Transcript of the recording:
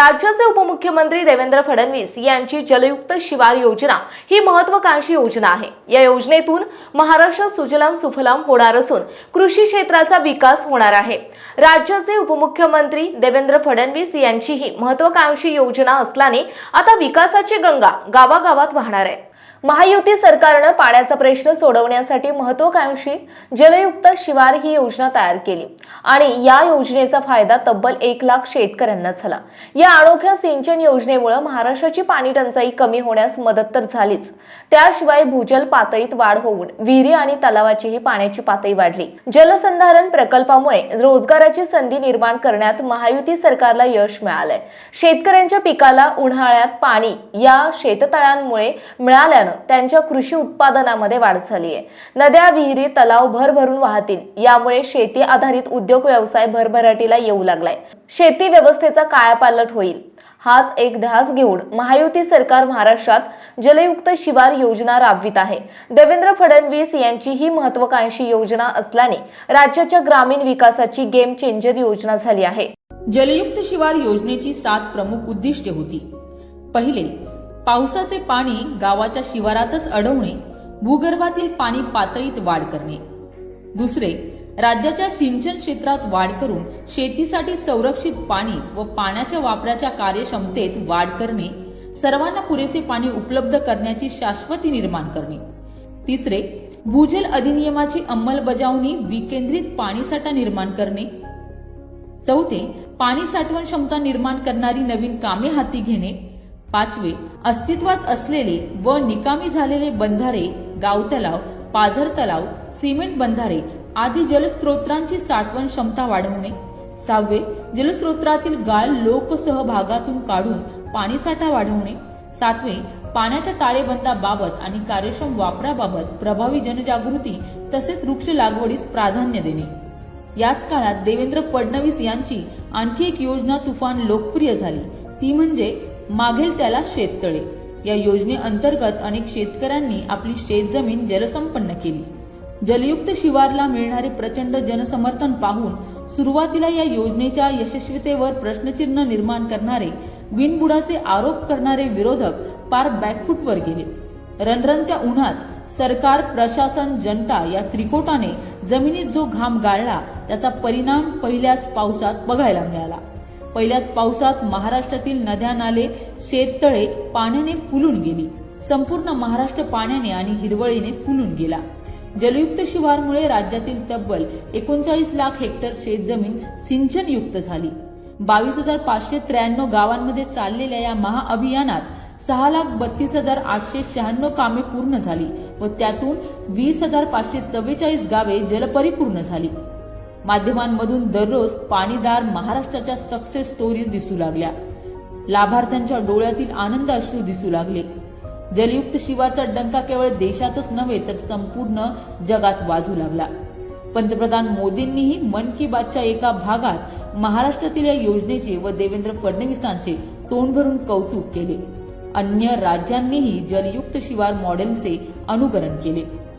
राज्याचे उपमुख्यमंत्री देवेंद्र फडणवीस यांची जलयुक्त शिवार योजना ही महत्वाकांक्षी योजना आहे. या योजनेतून महाराष्ट्र सुजलाम सुफलाम होणार असून कृषी क्षेत्राचा विकास होणार आहे. राज्याचे उपमुख्यमंत्री देवेंद्र फडणवीस यांची ही महत्वाकांक्षी योजना असल्याने आता विकासाची गंगा गावागावात वाहणार आहे. महायुती सरकारनं पाण्याचा प्रश्न सोडवण्यासाठी महत्वाकांक्षी जलयुक्त शिवार ही योजना तयार केली. आणि या योजनेचा फायदा तब्बल एक लाख शेतकऱ्यांना झाला. या अनोख्या सिंचन योजनेमुळे महाराष्ट्राची पाणी टंचाई कमी होण्यास मदत तर झालीच. त्याशिवाय भूजल पातळीत वाढ होऊन विहिरी आणि तलावाचीही पाण्याची पातळी वाढली. जलसंधारण प्रकल्पामुळे रोजगाराची संधी निर्माण करण्यात महायुती सरकारला यश मिळालंय. शेतकऱ्यांच्या पिकाला उन्हाळ्यात पाणी या शेततळ्यांमुळे मिळाल्यानं त्यांच्या कृषी उत्पादनामध्ये वाढ झाली आहे नद्या विहिरी तलाव भरभरून वाहतील. यामुळे शेती आधारित उद्योग व्यवसाय भरभराटीला येऊ लागलाय. शेती व्यवस्थेचा कायापालट होईल. हाच एक ध्यास घेऊन महायुती सरकार महाराष्ट्रात जलयुक्त शिवार योजना राबवित आहे. देवेंद्र फडणवीस यांची ही महत्वाकांक्षी योजना असल्याने राज्याच्या ग्रामीण विकासाची गेम चेंजर योजना झाली आहे. जलयुक्त शिवार योजनेची सात प्रमुख उद्दिष्टे होती. पहिले पावसाचे पाणी गावाच्या शिवारातच अडवणे भूगर्भातील पाणी पातळीत वाढ करणे. दुसरे राज्याच्या सिंचन क्षेत्रात वाढ करून शेतीसाठी संरक्षित पाणी व पाण्याच्या वापराच्या कार्यक्षमतेत वाढ करणे सर्वांना पुरेसे पाणी उपलब्ध करण्याची शाश्वती निर्माण करणे. तिसरे भूजल अधिनियमाची अंमलबजावणी विकेंद्रित पाणीसाठा निर्माण करणे. चौथे पाणी साठवण क्षमता निर्माण करणारी नवीन कामे हाती घेणे. पाचवे अस्तित्वात असलेले व निकामी झालेले बंधारे गाव तलाव पाझर तलाव सिमेंट बंधारे आदी जलस्त्रोतांची साठवण क्षमता वाढवणे. सहावे जलस्रोतातील गाळ लोकसहभागातून काढून पाणीसाठा वाढवणे. सातवे पाण्याच्या ताळेबंदाबाबत आणि कार्यक्षम वापराबाबत प्रभावी जनजागृती तसेच वृक्ष लागवडीस प्राधान्य देणे. याच काळात देवेंद्र फडणवीस यांची आणखी एक योजना तुफान लोकप्रिय झाली. ती म्हणजे मागेल त्याला शेततळे. या योजनेअंतर्गत अनेक शेतकऱ्यांनी आपली शेतजमीन जलसंपन्न केली. जलयुक्त शिवारला मिळणारे प्रचंड जनसमर्थन पाहून सुरुवातीला या योजनेच्या यशस्वीतेवर प्रश्नचिन्ह निर्माण करणारे बिनबुडाचे आरोप करणारे विरोधक पार बॅकफुटवर गेले. रणरणत्या उन्हात सरकार प्रशासन जनता या त्रिकोटाने जमिनीत जो घाम गाळला त्याचा परिणाम पहिल्याच पावसात बघायला मिळाला. पहिल्याच पावसात महाराष्ट्रातील नद्या नाले शेततळे पाण्याने फुलून गेली. संपूर्ण महाराष्ट्र पाण्याने आणि हिरवळीने फुलून गेला. जलयुक्त शिवारमुळे राज्यातील तब्बल एकोणचाळीस लाख हेक्टर शेतजमीन सिंचनयुक्त झाली. बावीस हजार पाचशे त्र्याण्णव गावांमध्ये चाललेल्या या महाअभियानात सहा लाख बत्तीस हजार आठशे शहाण्णव कामे पूर्ण झाली व त्यातून वीस हजार पाचशे चव्वेचाळीस गावे जलपरिपूर्ण झाली. माध्यमांमधून दररोज पाणीदार महाराष्ट्राच्या सक्सेस स्टोरीज दिसू लागल्या. लाभार्थ्यांच्या डोळ्यातील आनंद अश्रू दिसू लागले. जलयुक्त शिवाचा डंका केवळ देशातच नव्हे तर संपूर्ण जगात वाजू लागला. पंतप्रधान मोदींनीही मन की बातच्या एका भागात महाराष्ट्रातील या योजनेचे व देवेंद्र फडणवीसांचे तोंड भरून कौतुक केले. अन्य राज्यांनीही जलयुक्त शिवार मॉडेलचे अनुकरण केले.